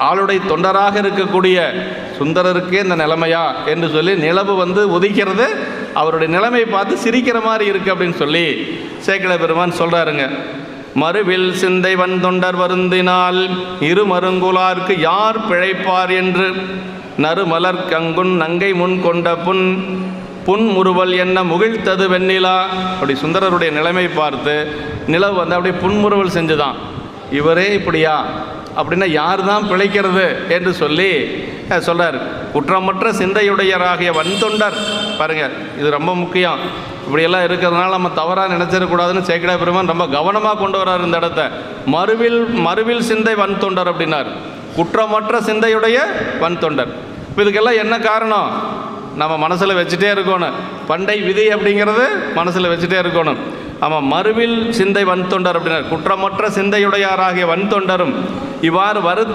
ஆளுடைய தொண்டராக இருக்கக்கூடிய சுந்தரருக்கே இந்த நிலைமையா என்று சொல்லி நிலவு வந்து உதிக்கிறது. அவருடைய நிலைமையை பார்த்து சிரிக்கிற மாதிரி இருக்கு அப்படின்னு சொல்லி சேக்கல பெருமான் சொல்றாருங்க. மறுவில் சிந்தை வந்தொண்டர் வருந்தினால் இரு மருங்குலார்க்கு யார் பிழைப்பார் என்று? நறுமலர் கங்குன் நங்கை முன் கொண்ட புன் புன்முறுவல் என்ன முகிழ்த்தது வெண்ணிலா? அப்படி சுந்தரருடைய நிலைமை பார்த்து நிலவு வந்து அப்படியே புன்முறுவல் செஞ்சுதான். இவரே இப்படியா? அப்படின்னா யார் தான் பிழைக்கிறது என்று சொல்லி சொல்கிறார் குற்றமற்ற சிந்தையுடையராகிய வன்தொண்டர் பாருங்க இது ரொம்ப முக்கியம். இப்படியெல்லாம் இருக்கிறதுனால நம்ம தவறாக நினச்சிடக்கூடாதுன்னு சேக்கடா பெருமான் ரொம்ப கவனமாக கொண்டு வர்றார் இந்த இடத்த. மறுவில் மறுவில் சிந்தை வன் தொண்டர் அப்படின்னார். குற்றமற்ற சிந்தையுடைய வன் தொண்டர் இதுக்கெல்லாம் என்ன காரணம்? நம்ம மனசில் வச்சுட்டே இருக்கணும். பண்டை விதி அப்படிங்கிறது மனசில் வச்சுட்டே இருக்கணும். ஆமாம் மறுவில் சிந்தை வன் தொண்டர் அப்படின்னார். குற்றமற்ற சிந்தையுடையாராகிய வன் தொண்டரும் இவ்வாறு வரு